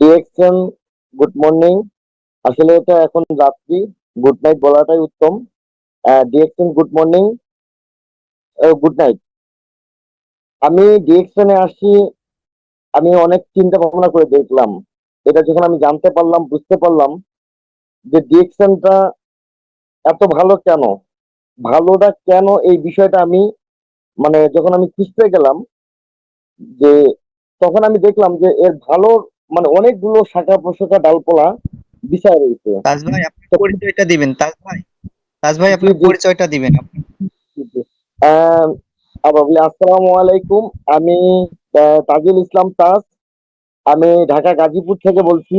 DXN good morning. আসলে এটা এখন রাত্রি, গুড নাইট বলাটাই উত্তম। DXN good morning. Good night. আমি ডিএক্সএনে আসি, আমি অনেক চিন্তা ভাবনা করে দেখলাম। এটা যখন আমি জানতে পারলাম, বুঝতে পারলাম যে ডিএক্সএনটা এত ভালো কেন? ভালোটা কেন এই বিষয়টা আমি মানে যখন আমি খুঁজতে গেলাম যে তখন আমি দেখলাম যে এর ভালো মানে অনেকগুলো শাখা প্রশাখা ডালপালা বিছায় রয়েছে। তাজ ভাই আপনার পরিচয়টা দিবেন তাজ ভাই। তাজ ভাই জি। পরিচয়টা দিবেন। বলি আসসালামু আলাইকুম। আমি তাজুল ইসলাম তাজ। আমি ঢাকা গাজীপুর থেকে বলছি।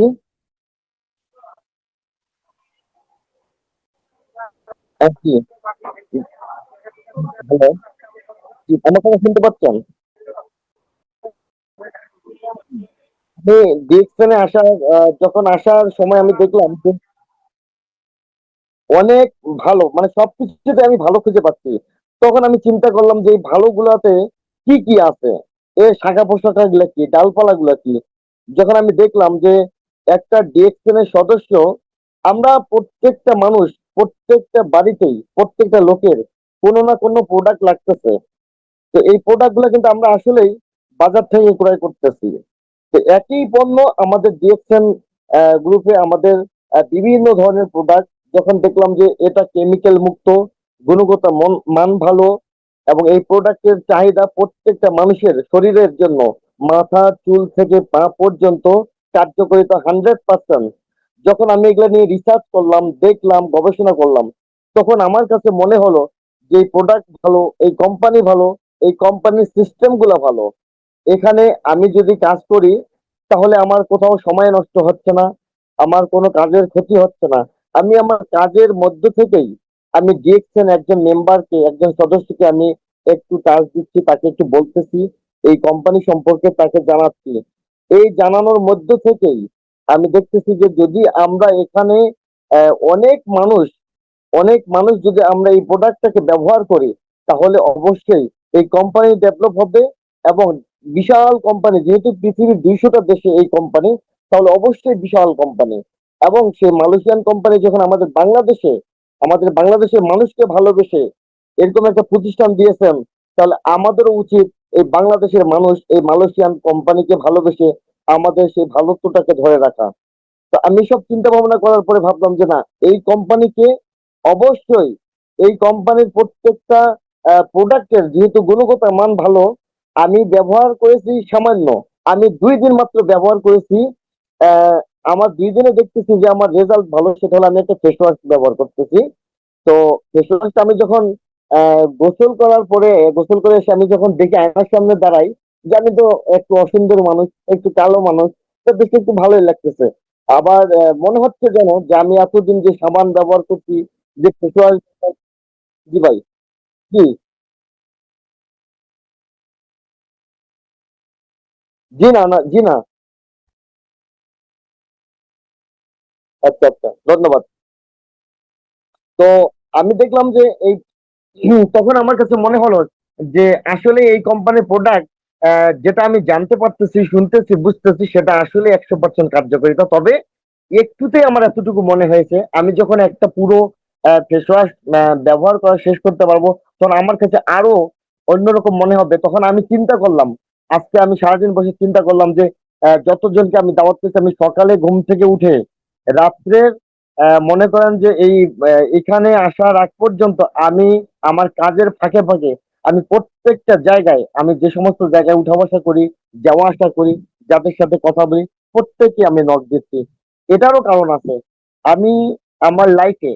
হ্যালো। আমার কথা শুনতে পাচ্ছেন? আসার যখন আসার সময় আমি দেখলাম যে অনেক ভালো মানে সবকিছুতে আমি ভালো খুঁজে পাচ্ছি। তখন আমি চিন্তা করলাম যে এই কি কি আছে? শাখা গুলা কি? ডালপালা গুলা কি? যখন আমি দেখলাম যে একটা ডিএক্সএন এর সদস্য, আমরা প্রত্যেকটা মানুষ, প্রত্যেকটা বাড়িতেই, প্রত্যেকটা লোকের কোনো না কোনো প্রোডাক্ট লাগতেছে। তো এই প্রোডাক্টগুলা কিন্তু আমরা আসলেই বাজার থেকে ক্রয় করতেছি। তো একই পণ্য আমাদের ডিএক্সএন গ্রুপে আমাদের বিভিন্ন ধরনের প্রোডাক্ট যখন দেখলাম যে এটা কেমিক্যাল মুক্ত, গুণগত মন- ভালো, এবং এই প্রোডাক্টের চাহিদা প্রত্যেকটা মানুষের শরীরের জন্য, মাথা, চুল থেকে পা পর্যন্ত কার্যকারিতা হান্ড্রেড পার্সেন্ট যখন আমি এগুলো নিয়ে রিসার্চ করলাম, দেখলাম, গবেষণা করলাম, তখন আমার কাছে মনে হলো যে এই প্রোডাক্ট ভালো, এই কোম্পানি ভালো, এই কোম্পানির সিস্টেমগুলো ভালো। এখানে আমি যদি কাজ করি, তাহলে আমার কোথাও সময় নষ্ট হচ্ছে না, আমার কোনো কাজের ক্ষতি হচ্ছে না। আমি আমার কাজের মধ্য থেকেই আমি ডিএক্সএন একজন মেম্বারকে একজন সদস্যকে আমি একটু কাজ দিচ্ছি, তাকে একটু বলতেছি, এই কোম্পানি সম্পর্কে তাকে জানাচ্ছি। এই জানানোর মধ্য থেকেই আমি দেখতেছি যে যদি আমরা এখানে অনেক মানুষ অনেক মানুষ যদি আমরা এই প্রোডাক্টটাকে ব্যবহার করি, তাহলে অবশ্যই এই কোম্পানি ডেভেলপ হবে এবং বিশাল কোম্পানি যেহেতু পৃথিবীর দুইশোটা দেশে এই কোম্পানি তাহলে অবশ্যই বিশাল কোম্পানি এবং সেই মালয়েশিয়ান কোম্পানি যখন আমাদের বাংলাদেশে, আমাদের বাংলাদেশের মানুষকে ভালোবেসে এরকম একটা প্রতিষ্ঠান দিয়েছেন, তাহলে আমাদেরও উচিত এই বাংলাদেশের মানুষ এই মালয়েশিয়ান কোম্পানিকে ভালোবেসে আমাদের সেই ভালোত্বটাকে ধরে রাখা। তো আমি সব চিন্তা ভাবনা করার পরে ভাবলাম যে না, এই কোম্পানিকে অবশ্যই এই কোম্পানির প্রত্যেকটা প্রোডাক্টের যেহেতু গুণগত মান ভালো আমি ব্যবহার করেছি সামান্য। আমি দুই দিন মাত্র ব্যবহার করেছি। আমার দুই দিনে দেখতেছি যে আমার রেজাল্ট ভালো, সেটা হলো আমি একটা ফেস ওয়াশ ব্যবহার করতেছি। তো ফেস ওয়াশটা আমি যখন গোসল করার পরে, গোসল করে এসে আমি যখন দেখি আয়নার সামনে দাঁড়াই, যে আমি তো একটু অসুন্দর মানুষ, একটু কালো মানুষ, তো দেখতে একটু ভালোই লাগতেছে। আবার মনে হচ্ছে যেন যে আমি এতদিন যে সাবান ব্যবহার করছি, যে ফেস ওয়াশ জি ভাই, জি। জি না না জি না আচ্ছা আচ্ছা ধন্যবাদ। তো আমি দেখলাম যে এই তখন আমার কাছে মনে হলো যে আসলে এই কোম্পানির প্রোডাক্ট যেটা আমি জানতে পারতেছি, শুনতেছি, বুঝতেছি, সেটা আসলে একশো পার্সেন্ট কার্যকারিতা তবে একটুতেই আমার এতটুকু মনে হয়েছে, আমি যখন একটা পুরো ফেস ওয়াশ ব্যবহার করা শেষ করতে পারব, তখন আমার কাছে আরও অন্যরকম মনে হবে। তখন আমি চিন্তা করলাম আজকে আমি সারাদিন বসে চিন্তা করলাম যে যতজনকে আমি দাওয়াত পেয়েছি আমি সকালে ঘুম থেকে উঠে রাত্রের মনে করেন যে এই এখানে আসার আগ পর্যন্ত আমি আমার কাজের ফাঁকে ফাঁকে আমি প্রত্যেকটা জায়গায় আমি যে সমস্ত জায়গায় উঠা বসা করি, যাওয়া আসা করি, যাদের সাথে কথা বলি প্রত্যেকে আমি নক দিচ্ছি। এটারও কারণ আছে, আমি আমার লাইফে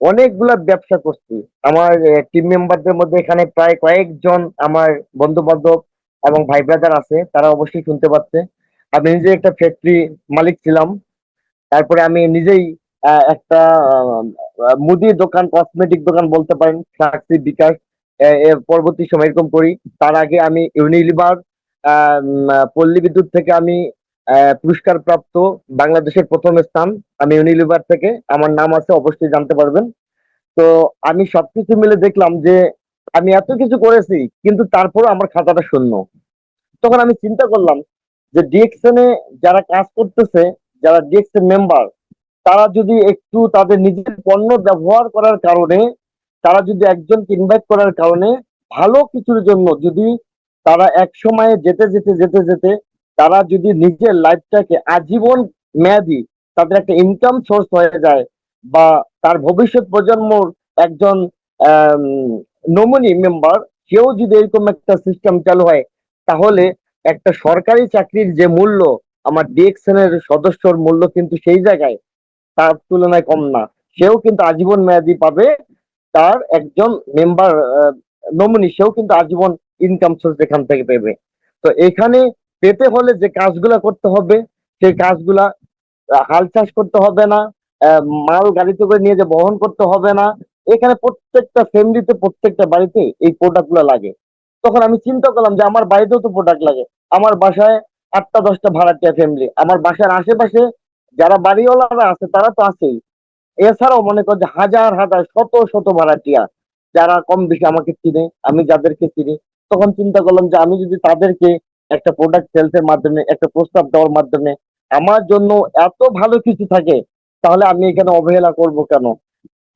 অনেকগুলা ব্যবসা করছি। আমার টিম মেম্বারদের মধ্যে এখানে প্রায় কয়েকজন আমার বন্ধু বান্ধব এবং ভাই ব্রাদার আছে, তারা অবশ্যই শুনতে পাচ্ছে আমি নিজে একটা ফ্যাক্টরি মালিক ছিলাম। তারপরে আমি নিজেই একটা মুদি দোকান কসমেটিক দোকান বলতে পারেন সাক্ষী বিকাশ পরবর্তী সময় এরকম করি। তার আগে আমি ইউনিলিভার পল্লী বিদ্যুৎ থেকে আমি পুরস্কার প্রাপ্ত বাংলাদেশের প্রথম স্থান। আমি ইউনিলিভার থেকে, আমার নাম আছে, অবশ্যই জানতে পারবেন। তো আমি সবকিছু মিলে দেখলাম যে আমি এত কিছু করেছি, কিন্তু তারপরও আমার খাতাটা শূন্য। তখন আমি চিন্তা করলাম যে ডিএক্সএন এ যারা কাজ করতেছে, যারা ডিএক্সএন মেম্বার তারা যদি একটু তাদের নিজের পণ্য ব্যবহার করার কারণে, তারা যদি একজনকে ইনভাইট করার কারণে ভালো কিছুর জন্য যদি তারা এক সময়ে যেতে যেতে যেতে যেতে তারা যদি নিজের লাইফটাকে আজীবন মেয়াদি তাদের একটা ইনকাম সোর্স হয়ে যায় বা তার ভবিষ্যৎ প্রজন্মর একজন নমনি মেম্বার সেও যদি এরকম একটা সিস্টেম চালু হয়, তাহলে একটা সরকারি চাকরির যে মূল্য, আমার ডিএক্সএন এর সদস্যর মূল্য কিন্তু সেই জায়গায়, তার তুলনায় কম না। সেও কিন্তু আজীবন মেয়াদি পাবে, তার একজন মেম্বার নমিনি, সেও কিন্তু আজীবন ইনকাম সোর্স এখান থেকে পেবে। তো এখানে পেতে হলে যে কাজগুলা করতে হবে, সেই কাজগুলা হাল চাষ করতে হবে না মাল গাড়িতে করে নিয়ে যে বহন করতে হবে না এখানে প্রত্যেকটা ফ্যামিলিতে প্রত্যেকটা বাড়িতে এই প্রোডাক্টগুলা লাগে। তখন আমি চিন্তা করলাম যে আমার বাড়িতেও তো প্রোডাক্ট লাগে। আমার বাসায় আটটা, দশটা ভাড়াটিয়া ফ্যামিলি আমার বাসার আশেপাশে যারা বাড়িওয়ালারা আছে, তারা তো আছেই। এছাড়াও মনে কর যে হাজার হাজার, শত শত ভাড়াটিয়া যারা কম বেশি আমাকে চিনে, আমি যাদেরকে চিনি, তখন চিন্তা করলাম যে আমি যদি তাদেরকে একটা প্রোডাক্ট সেলসের মাধ্যমে, একটা প্রস্তাব দেওয়ার মাধ্যমে আমার জন্য এত ভালো কিছু থাকে, তাহলে আমি এখানে অবহেলা করব কেন?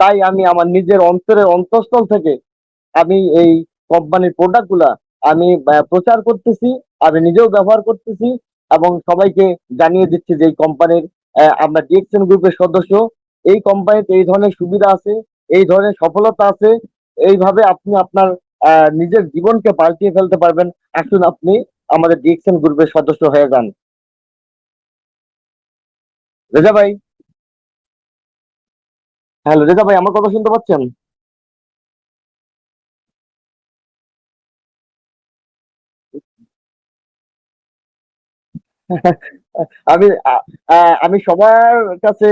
তাই আমি আমার নিজের অন্তরের অন্তঃস্থল থেকে আমি এই কোম্পানির প্রোডাক্টগুলা আমি প্রচার করতেছি, আমি নিজেও ব্যবহার করতেছি এবং সবাইকে জানিয়ে দিচ্ছি যে এই কোম্পানির আমরা ডিএক্সএন গ্রুপের সদস্য। এই কোম্পানিতে এই ধরনের সুবিধা আছে, এই ধরনের সফলতা আছে, এইভাবে আপনি আপনার নিজের জীবনকে পাল্টিয়ে ফেলতে পারবেন। আসুন আপনি আমাদের ডিএক্সএন গ্রুপের সদস্য হয়ে যান। রেজা ভাই হ্যালো, রেজা ভাই, আমার কথা শুনতে পাচ্ছেন? আমি আমি সবার কাছে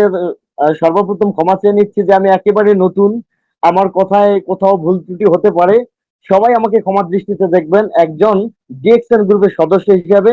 সর্বপ্রথম ক্ষমা চেয়ে নিচ্ছি যে আমি একেবারে নতুন। আমার কথায় কোথাও ভুল ত্রুটি হতে পারে। সবাই আমাকে ক্ষমা দৃষ্টিতে দেখবেন। একজন ডিএক্সএন গ্রুপের সদস্য হিসাবে